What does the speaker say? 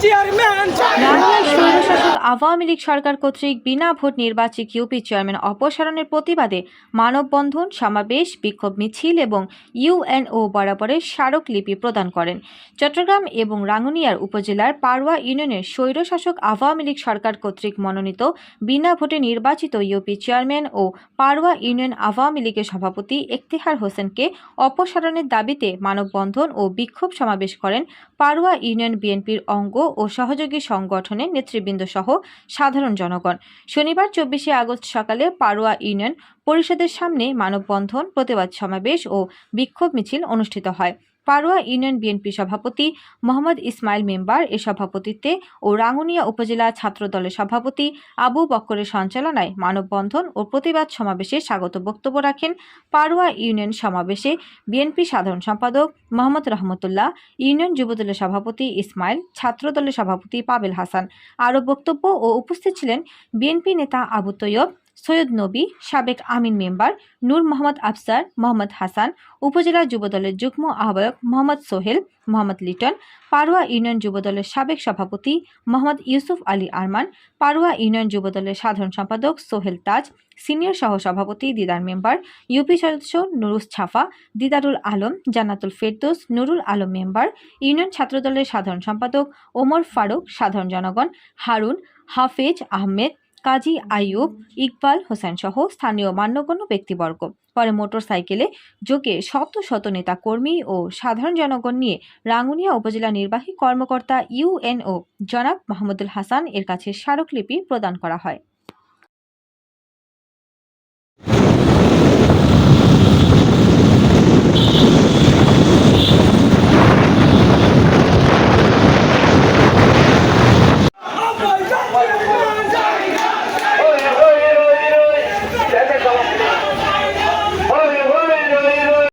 Chairman রাঙ্গুনিয়ার স্বৈরশাসক Awami League সরকার কর্তৃক বিনা ভোট নির্বাচিত ইউপি চেয়ারম্যান অপসারণের প্রতিবাদে মানববন্ধন, সমাবেশ, বিক্ষোভ মিছিল এবং ইউএনও বরাবরের স্মারকলিপি প্রদান করেন। চট্টগ্রাম এবং রাঙ্গুনিয়ার উপজেলার পাড়ুয়া ইউনিয়নের স্বৈরশাসক আওয়ামী লীগ সরকার কর্তৃক মনোনীত বিনা ভোটে নির্বাচিত ইউপি চেয়ারম্যান ও পাড়ুয়া ইউনিয়ন আওয়ামী লীগের সভাপতি ইফতেখার হোসেনকে অপসারণের দাবিতে মানববন্ধন ও বিক্ষোভ সমাবেশ করেন পাড়ুয়া ইউনিয়ন বিএনপির অঙ্গ ও সহযোগী সংগঠনের নেতৃবৃন্দ সহ সাধারণ জনগণ। শনিবার চব্বিশে আগস্ট সকালে পারোয়া ইউনিয়ন পরিষদের সামনে মানববন্ধন, প্রতিবাদ সমাবেশ ও বিক্ষোভ মিছিল অনুষ্ঠিত হয়। পাড়ুয়া ইউনিয়ন বিএনপি সভাপতি মোহাম্মদ ইসমাইল মেম্বার এ সভাপতিত্বে ও রাঙ্গুনিয়া উপজেলা ছাত্র দলের সভাপতি আবু বক্করের সঞ্চালনায় মানববন্ধন ও প্রতিবাদ সমাবেশে স্বাগত বক্তব্য রাখেন পাড়ুয়া ইউনিয়ন সমাবেশে বিএনপি সাধারণ সম্পাদক মোহাম্মদ রহমতুল্লাহ, ইউনিয়ন যুবদলের সভাপতি ইসমাইল ছাত্রদলের সভাপতি পাবেল হাসান। আরও বক্তব্য ও উপস্থিত ছিলেন বিএনপি নেতা আবু তৈয়ব সৈয়দ নবী, সাবেক আমিন মেম্বার নূর মোহাম্মদ আফসার, মোহাম্মদ হাসান, উপজেলা যুবদলের যুগ্ম আহ্বায়ক মোহাম্মদ সোহেল, মোহাম্মদ লিটন, পাড়ুয়া ইউনিয়ন যুবদলের সাবেক সভাপতি মোহাম্মদ ইউসুফ আলী আরমান, পাড়ুয়া ইউনিয়ন যুবদলের সাধারণ সম্পাদক সোহেল তাজ, সিনিয়র সহ সভাপতি দিদার মেম্বার ইউপি সদস্য নুরুস ছাফা, দিদারুল আলম, জান্নাতুল ফেরদৌস, নুরুল আলম মেম্বার ইউনিয়ন ছাত্রদলের সাধারণ সম্পাদক ওমর ফারুক, সাধারণ জনগণ, হারুন, হাফেজ আহমেদ কাজী আইয়ুব ইকবাল হোসেন সহ স্থানীয় মান্যগণ্য ব্যক্তিবর্গ। পরে মোটরসাইকেলে যোগে শত শত নেতা কর্মী ও সাধারণ জনগণ নিয়ে রাঙ্গুনিয়া উপজেলা নির্বাহী কর্মকর্তা ইউএনও জনাব মাহমুদুল হাসান এর কাছে স্মারকলিপি প্রদান করা হয়।